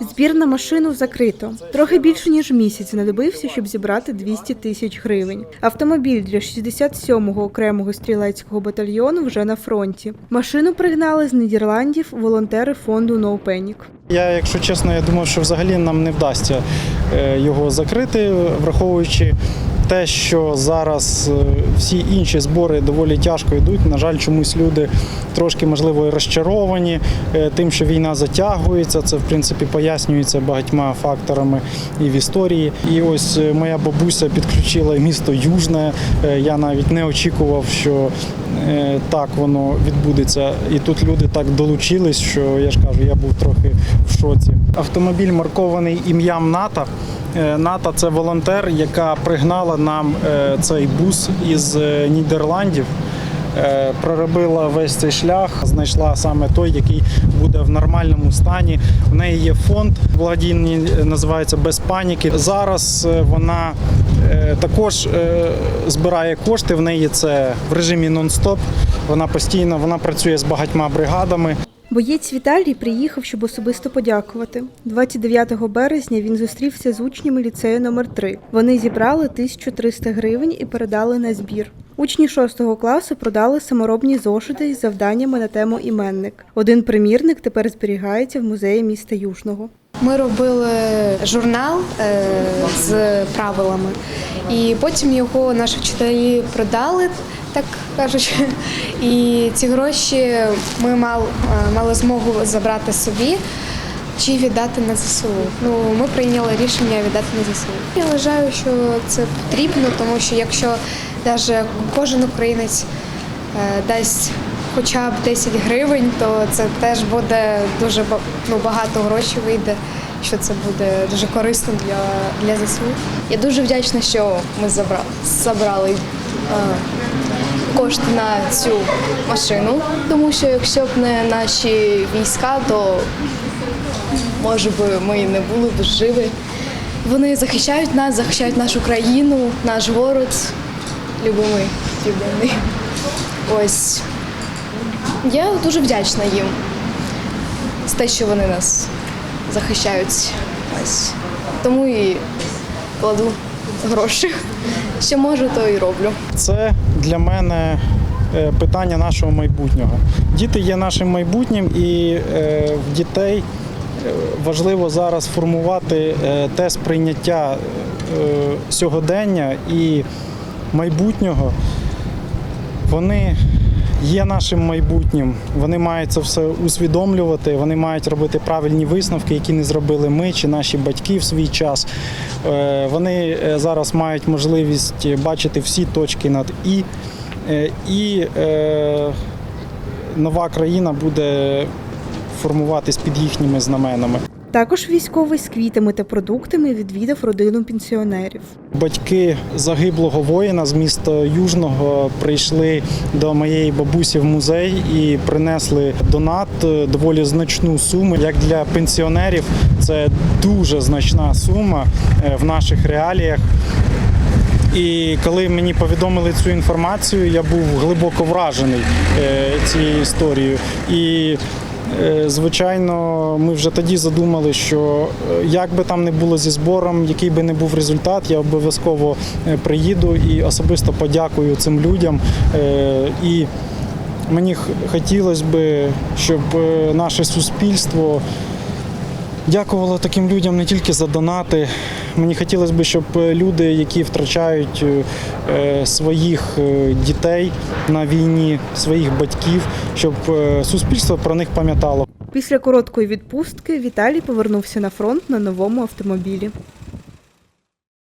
Збір на машину закрито. Трохи більше ніж місяць знадобився, щоб зібрати 200 тисяч гривень. Автомобіль для 67-го окремого стрілецького батальйону вже на фронті. Машину пригнали з Нідерландів волонтери фонду No Panic. Я, якщо чесно, я думав, що взагалі нам не вдасться е, його закрити, враховуючи те, що зараз е, всі інші збори доволі тяжко йдуть. На жаль, чомусь люди трошки можливо і розчаровані е, тим, що війна затягується. Це в принципі пояснюється багатьма факторами і в історії. І ось е, моя бабуся підключила місто Южне. Я навіть не очікував, що так воно відбудеться. І тут люди так долучились, що я ж кажу, я був трохи в шоці. Автомобіль маркований ім'ям НАТО. Е, НАТО це волонтер, яка пригнала нам е, цей бус із е, Нідерландів. Проробила весь цей шлях, знайшла саме той, який буде в нормальному стані. В неї є фонд благодійний, е, називається Без паніки. Зараз вона також збирає кошти. В неї це в режимі нон-стоп. Вона постійно вона працює з багатьма бригадами. Боєць Віталій приїхав, щоб особисто подякувати. 29 березня він зустрівся з учнями ліцею номер 3 Вони зібрали 1300 гривень і передали на збір. Учні 6 класу продали саморобні зошити з завданнями на тему іменник. Один примірник тепер зберігається в музеї міста Южного. Ми робили журнал е, з правилами, і потім його наші вчителі продали, так кажучи. І ці гроші ми мали, мали змогу забрати собі чи віддати на ЗСУ. Ну, ми прийняли рішення віддати на ЗСУ. Я вважаю, що це потрібно, тому що якщо навіть кожен українець е, дасть хоча б 10 гривень, то це теж буде дуже ну, багато грошей вийде, що це буде дуже корисно для, для ЗСУ. Я дуже вдячна, що ми забрали, забрали е, кошти на цю машину, тому що якщо б не наші війська, то може би ми і не були б живі. Вони захищають нас, захищають нашу країну, наш город, любимий південний. Ось я дуже вдячна їм за те, що вони нас захищають. Ось тому і кладу гроші. Що можу, то і роблю. Це для мене е, питання нашого майбутнього. Діти є нашим майбутнім, і е, в дітей е, важливо зараз формувати те сприйняття сьогодення і майбутнього. Вони є нашим майбутнім. Вони мають це все усвідомлювати. Вони мають робити правильні висновки, які не зробили ми чи наші батьки в свій час. Е, Вони е, зараз мають можливість бачити всі точки над і. Е, І нова країна буде формуватись під їхніми знаменами. Також військовий з квітами та продуктами відвідав родину пенсіонерів. Батьки загиблого воїна з міста Южного прийшли до моєї бабусі в музей і принесли донат е, доволі значну суму. Як для пенсіонерів, це дуже значна сума е, в наших реаліях. І коли мені повідомили цю інформацію, я був глибоко вражений е, цією історією. І звичайно, ми вже тоді задумали, що е, як би там не було зі збором, який би не був результат, я обов'язково е, приїду і особисто подякую цим людям. Е, І мені хотілося б, щоб е, наше суспільство. Дякувала таким людям не тільки за донати. Мені хотілося б, щоб е, люди, які втрачають е, е, своїх дітей на війні, своїх батьків, щоб суспільство про них пам'ятало. Після короткої відпустки Віталій повернувся на фронт на новому автомобілі.